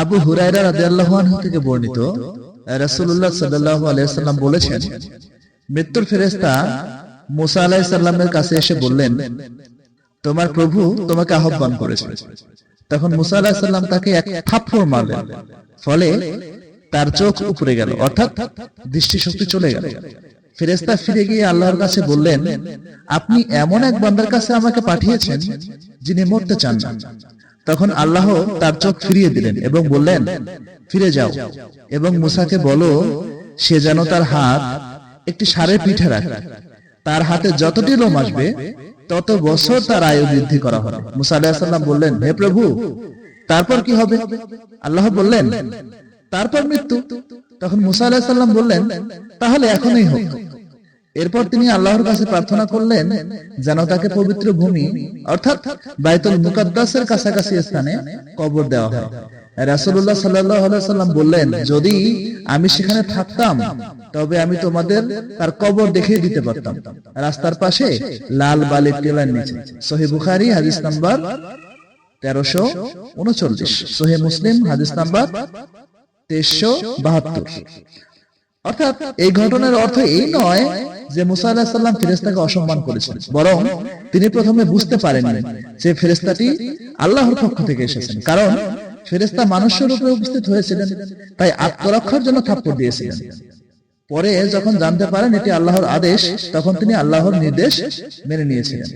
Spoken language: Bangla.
আবু হুরায়রা রাদিয়াল্লাহু থেকে বর্ণিত, রাসূলুল্লাহ সাল্লাল্লাহু আলাইহি সাল্লাম বলেছেন, মৃত্যুর ফেরেশতা মুসা আলাইহিস সালামের কাছে এসে বললেন, তোমার প্রভু তোমাকে আহ্বান করেছে। তখন মুসা আলাইহিস সালাম তাকে এক থাপ্পড় মারলেন, ফলে তার চোখ উপরে গেল, অর্থাৎ দৃষ্টিশক্তি চলে গেল। ফেরেশতা ফিরে গিয়ে আল্লাহর কাছে বললেন, আপনি এমন এক বান্দার কাছে আমাকে পাঠিয়েছেন যিনি মরতে চান না। তখন আল্লাহ তার চোখ ফিরিয়ে দিলেন এবং বললেন, ফিরে যাও। এবং মুসাকে বলো, সে যেন তার হাত একটি সারের পিঠে রাখে। তার হাতে যতটি লোম আসবে, তত বছর তার আয়ু বৃদ্ধি করা হবে। মুসা আলাহিসাল্লাম বললেন, হে প্রভু, তারপর কি হবে? আল্লাহ বললেন, তারপর মৃত্যু। তখন মুসা আলাহিসাল্লাম বললেন, তাহলে এখনই হোক। এরপর তিনি আল্লাহর কাছে প্রার্থনা করলেন যেন তাকে পবিত্র ভূমি, অর্থাৎ বাইতুল মুকাদ্দাসের কাছাকাছি স্থানে কবর দেওয়া হয়। আলাইহি সাল্লাম বললেন, যদি আমি সেখানে থাকতাম, তবে আমি তোমাদের তার কবর দিতে পারতাম। রাস্তার পাশে লাল বালির টিলার নিচে। সহিহ বুখারী নাম্বার তেরোশো উনচল্লিশ। সহিহ মুসলিম, হাদিস নাম্বার তেইশশো বাহাত্তর। অর্থাৎ এই ঘটনার অর্থ এই নয় যে মুসা আলাহ সাল্লাম ফেরেস্তাকে অসম্মান করেছেন বরং তিনি প্রথমে বুঝতে পারেননি যে ফেরেস্তাটি আল্লাহর পক্ষ থেকে এসেছেন। কারণ ফেরেস্তা মানুষের উপরে উপস্থিত হয়েছিলেন, তাই আত্মরক্ষার জন্য থাপ্পড় দিয়েছিলেন। পরে যখন জানতে পারেন এটি আল্লাহর আদেশ, তখন তিনি আল্লাহর নির্দেশ মেনে নিয়েছিলেন।